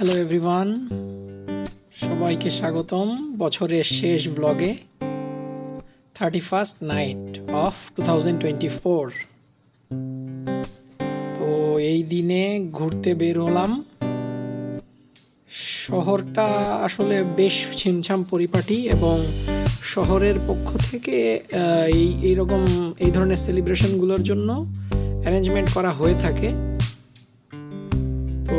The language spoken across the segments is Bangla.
হ্যালো এভরিওয়ান সবাইকে স্বাগতম বছরের শেষ ব্লগে thirty first night of two তো এই দিনে ঘুরতে বের হলাম। শহরটা আসলে বেশ ছিমছাম পরিপাটি এবং শহরের পক্ষ থেকে এই, এইরকম, এই ধরনের সেলিব্রেশনগুলোর জন্য অ্যারেঞ্জমেন্ট করা হয়ে থাকে। তো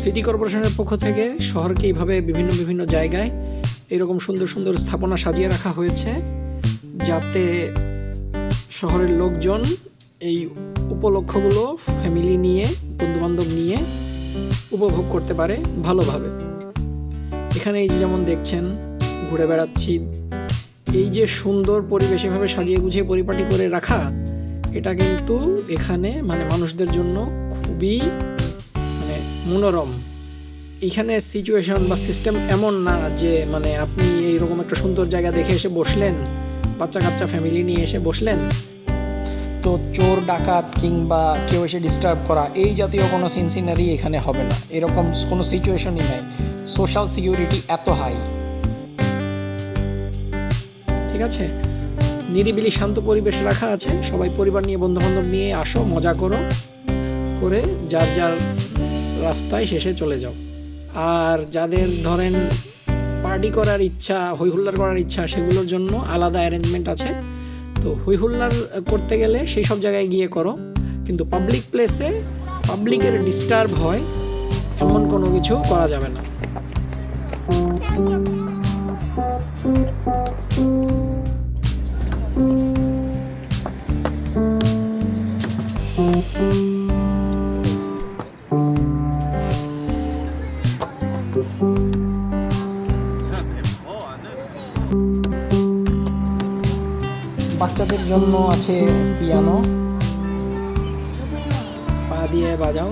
সিটি কর্পোরেশনের পক্ষ থেকে শহরকে এইভাবে বিভিন্ন বিভিন্ন জায়গায় এরকম সুন্দর সুন্দর স্থাপনা সাজিয়ে রাখা হয়েছে যাতে শহরের লোকজন এই উপলক্ষগুলো ফ্যামিলি নিয়ে, বন্ধুবান্ধব নিয়ে উপভোগ করতে পারে ভালোভাবে। এখানে এই যে যেমন দেখছেন, ঘুরে বেড়াচ্ছি, এই যে সুন্দর পরিবেশ এভাবে সাজিয়ে গুছিয়ে পরিপাটি করে রাখা, এটা কিন্তু এখানে মানে মানুষদের জন্য খুবই মনোরম। এখানে সিচুয়েশন বা সিস্টেম এমন না যে মানে আপনি এইরকম একটা সুন্দর জায়গা দেখে এসে বসলেন বাচ্চা কাচ্চা ফ্যামিলি নিয়ে এসে বসলেন, তো চোর, ডাকাত কিংবা কেউ এসে ডিস্টার্ব করা, এই জাতীয় কোনো সিনসিনারি এখানে হবে না। এরকম কোনো সিচুয়েশনই নাই। সোশ্যাল সিকিউরিটি এত হাই ঠিক আছে? নিরিবিলি শান্ত পরিবেশ রাখা আছে। সবাই পরিবার নিয়ে বন্ধু বান্ধব নিয়ে আসো, মজা করো, করে যার যার রাস্তায় শেষে চলে যাও। আর যাদের ধরেন পার্টি করার ইচ্ছা হইহুল্লার করার ইচ্ছা, সেগুলোর জন্য আলাদা অ্যারেঞ্জমেন্ট আছে। তো হইহুল্লার করতে গেলে সেই সব জায়গায় গিয়ে করো। কিন্তু পাবলিক প্লেসে পাবলিকের ডিস্টার্ব হয়, এমন কোনো কিছু করা যাবে না। আছে পিয়ানো। পা দিয়ে বাজাও।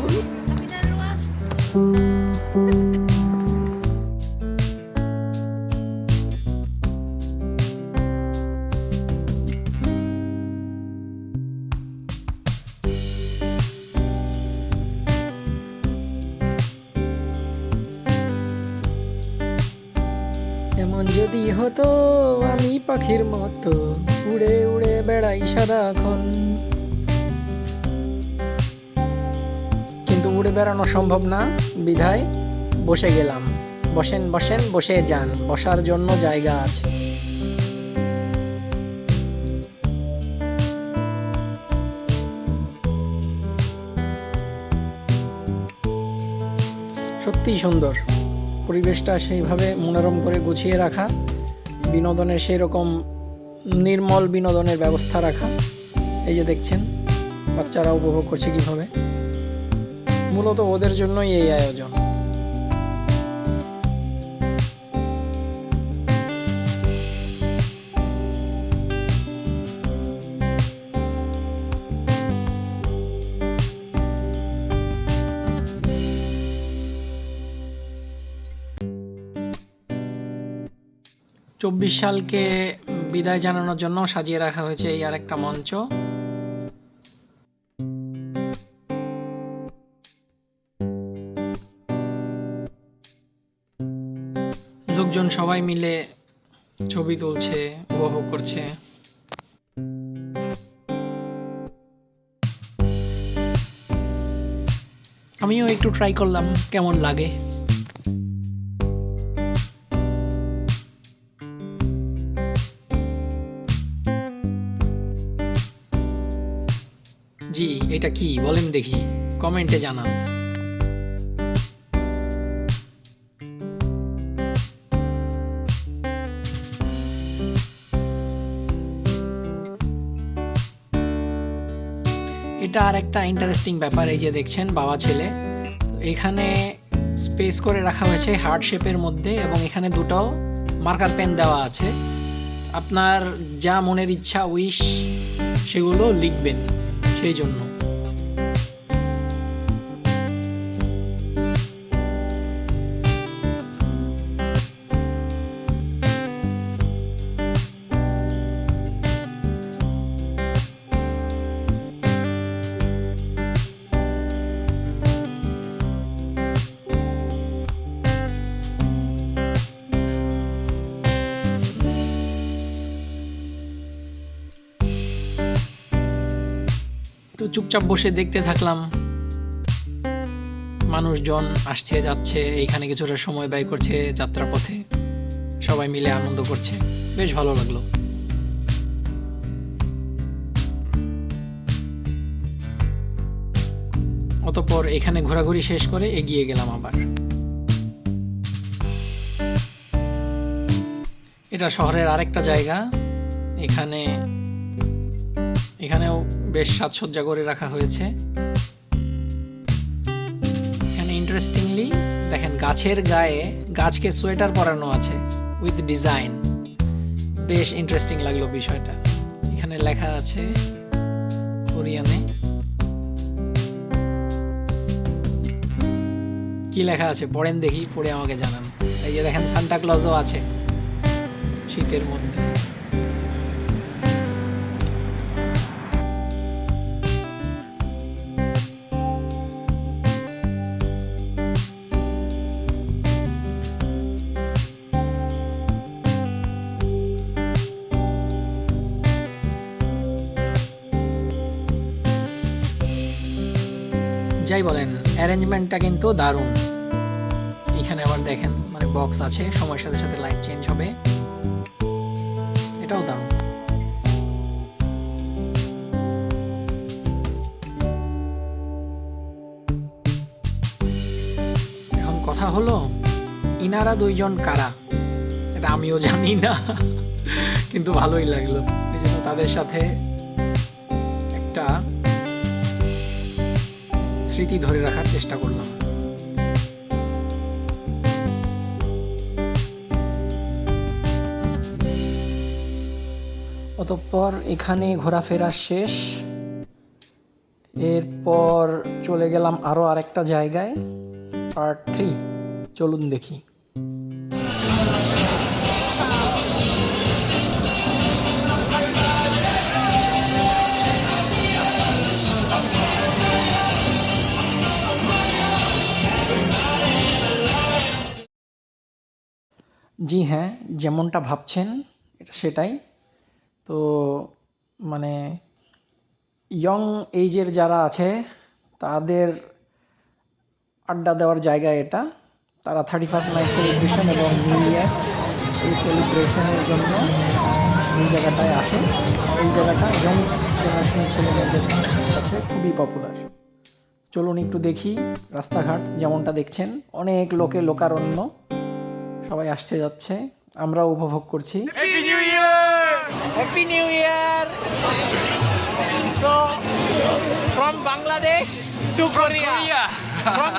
এমন যদি হতো আমি পাখির মতো। উড়ে উড়ে বেড়াই সারাক্ষণ। কিন্তু উড়ে বেড়ানো সম্ভব না, বিধায় বসে গেলাম। বসেন বসেন, বসে যান, বসার জন্য জায়গা আছে। সত্যিই সুন্দর। পরিবেশটা সেইভাবে মনোরম করে গুছিয়ে রাখা, বিনোদনের সেই রকম নির্মল বিনোদনের ব্যবস্থা রাখা। এই যে দেখছেন, বাচ্চারা উপভোগ করছে কীভাবে। মূলত ওদের জন্যই এই আয়োজন। চব্বিশ সালকে বিদায় জানানোর জন্য সাজিয়ে রাখা হয়েছে এই আর একটা মঞ্চ। লোকজন সবাই মিলে ছবি তুলছে, উপভোগ করছে। আমিও একটু ট্রাই করলাম, কেমন লাগে? জি, এটা কি? বলেন দেখি। কমেন্টে জানান। এটা আর একটা ইন্টারেস্টিং ব্যাপার, এই যে দেখছেন, বাবা ছেলে। এখানে স্পেস করে রাখা হয়েছে হার্ট শেপের মধ্যে এবং এখানে দুটো মার্কার পেন দেওয়া আছে। আপনার যা মনের ইচ্ছা উইশ সেগুলো লিখবেন। সেই জন্য তো চুপচাপ বসে দেখতে থাকলাম। মানুষজন আসছে, যাচ্ছে, এইখানে কিছুটা সময় ব্যয় করছে যাত্রাপথে সবাই মিলে আনন্দ করছে। বেশ ভালো লাগল। অতপর এখানে ঘোরাঘুরি শেষ করে এগিয়ে গেলাম আবার। এটা শহরের আরেকটা জায়গা। এখানে এখানেও বেশ সাজসজ্জা করে রাখা হয়েছে। এখানে ইন্টারেস্টিংলি দেখেন গাছের গায়ে গাছকে সোয়েটার পরানো আছে উইথ ডিজাইন বেশ ইন্টারেস্টিং লাগল বিষয়টা। এখানে লেখা আছে কোরিয়ানে। কি লেখা আছে? পড়েন দেখি, পড়ে আমাকে জানান। এই যে দেখেন সান্টা ক্লজও আছে শীতের মধ্যে। যাই বলেন অ্যারেঞ্জমেন্টটা কিন্তু দারুণ। এখানে আবার দেখেন মানে বক্স আছে, সময়ের সাথে সাথে লাইট চেঞ্জ হবে। এটাও দারুণ। এখন কথা হলো, ইনারা দুইজন কারা? এটা আমিও জানি না, কিন্তু ভালোই লাগল। এই জন্য তাদের সাথে একটা স্মৃতি ধরে রাখার চেষ্টা করলাম। অতঃপর এখানে ঘোরাফেরা শেষ। এরপর চলে গেলাম আরও আরেকটা জায়গায় পার্ট থ্রি চলুন দেখি। জি হ্যাঁ যেমনটা ভাবছেন, এটা সেটাই। তো মানে ইয়ং এইজের যারা আছে, তাদের আড্ডা দেওয়ার জায়গা এটা। তারা থার্টি ফার্স্ট নাইট সেলিব্রেশন এবং নিউ ইয়ার এই সেলিব্রেশনের জন্য এই জায়গাটায় আসে। এই জায়গাটা ইয়ং জেনারেশনের ছেলেমেয়েদের কাছে খুবই পপুলার চলুন একটু দেখি রাস্তাঘাট, যেমনটা দেখছেন, অনেক লোকে লোকারণ্য। সবাই আসছে যাচ্ছে। আমরা উপভোগ করছি। Bangladesh to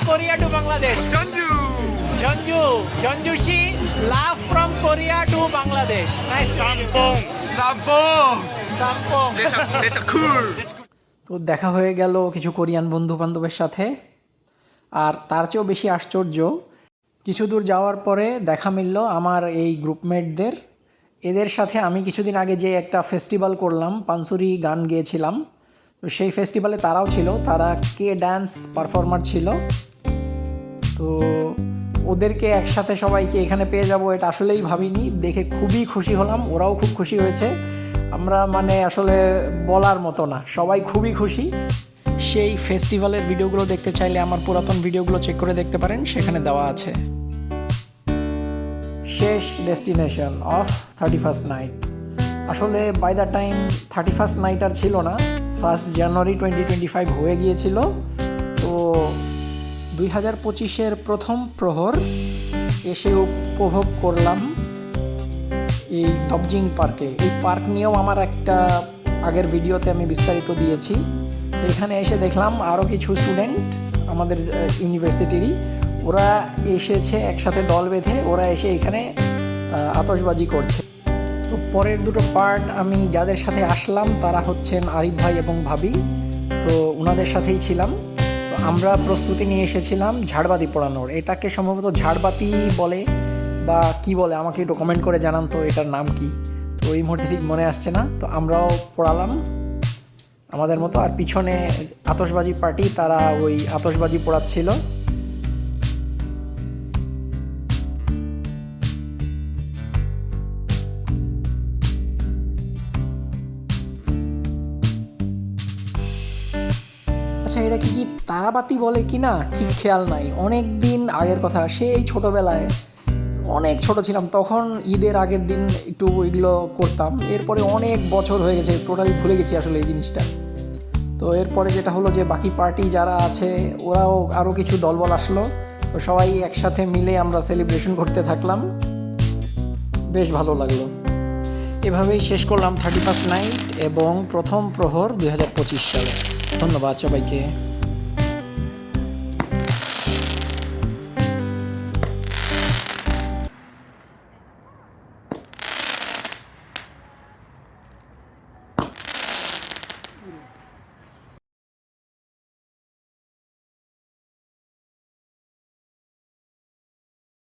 Korea to Bangladesh Jeonju জঞ্জুশি love from Korea to Bangladesh তো দেখা হয়ে গেল কিছু কোরিয়ান বন্ধু বান্ধবের সাথে। আর তার চেয়েও বেশি আশ্চর্য কিছু দূর যাওয়ার পরে দেখা মিলল আমার এই গ্রুপমেটদের এদের সাথে আমি কিছুদিন আগে যে একটা ফেস্টিভ্যাল করলাম, পানসুরি গান গেয়েছিলাম, তো সেই ফেস্টিভ্যালে তারাও ছিল, তারা কে ড্যান্স পারফর্মার ছিল। তো ওদেরকে একসাথে সবাইকে এখানে পেয়ে যাব এটা আসলেই ভাবিনি, দেখে খুবই খুশি হলাম, ওরাও খুব খুশি হয়েছে। আমরা মানে আসলে বলার মতো না, সবাই খুবই খুশি। সেই ফেস্টিভ্যালের ভিডিওগুলো দেখতে চাইলে আমার পুরাতন ভিডিওগুলো চেক করে দেখতে পারেন, সেখানে দেওয়া আছে। শেষ destination of thirty first night আসলে by the time thirty first night আর ছিল না first January twenty twenty five হয়ে গিয়েছিল, তো দুই হাজার পঁচিশের প্রথম প্রহর এসে উপভোগ করলাম এই ডবজিং পার্কে। এই পার্ক নিয়েও আমার একটা আগের ভিডিওতে আমি বিস্তারিত দিয়েছি। এখানে এসে দেখলাম আরও কিছু স্টুডেন্ট আমাদের ইউনিভার্সিটিরই ওরা এসেছে একসাথে দল বেঁধে ওরা এসে এখানে আহ, আতশবাজি করছে। তো পরের দুটো পার্ট আমি যাদের সাথে আসলাম তারা হচ্ছেন আরিফ ভাই এবং ভাবি। তো ওনাদের সাথেই ছিলাম। তো আমরা প্রস্তুতি নিয়ে এসেছিলাম ঝাড়বাতি পোড়ানোর। এটাকে সম্ভবত ঝাড়বাতি বলে বা কি বলে আমাকে একটু কমেন্ট করে জানান তো এটার নাম কি। তো এই মুহূর্তে ঠিক মনে আসছে না। তো আমরাও পড়ালাম। আমাদের মতো আর পিছনে আতশবাজি পার্টি, তারা ওই আতশবাজি পোড়াচ্ছিল। আচ্ছা এটা কি কি তারাবাতি বলে কি না ঠিক খেয়াল নাই। অনেক দিন আগের কথা। সেই ছোটোবেলায় অনেক ছোট ছিলাম, তখন ঈদের আগের দিন একটু এগুলো করতাম। এরপরে অনেক বছর হয়ে গেছে, টোটালি ভুলে গেছি আসলে এই জিনিসটা। তো এরপরে যেটা হলো যে, বাকি পার্টি যারা আছে, ওরাও আরও কিছু দলবল আসলো। তো সবাই একসাথে মিলে আমরা সেলিব্রেশন করতে থাকলাম। বেশ ভালো লাগল। এভাবেই শেষ করলাম থার্টি ফার্স্ট নাইট এবং প্রথম প্রহর দুই হাজার পঁচিশ সালে। ধন্যবাদ সবাইকে।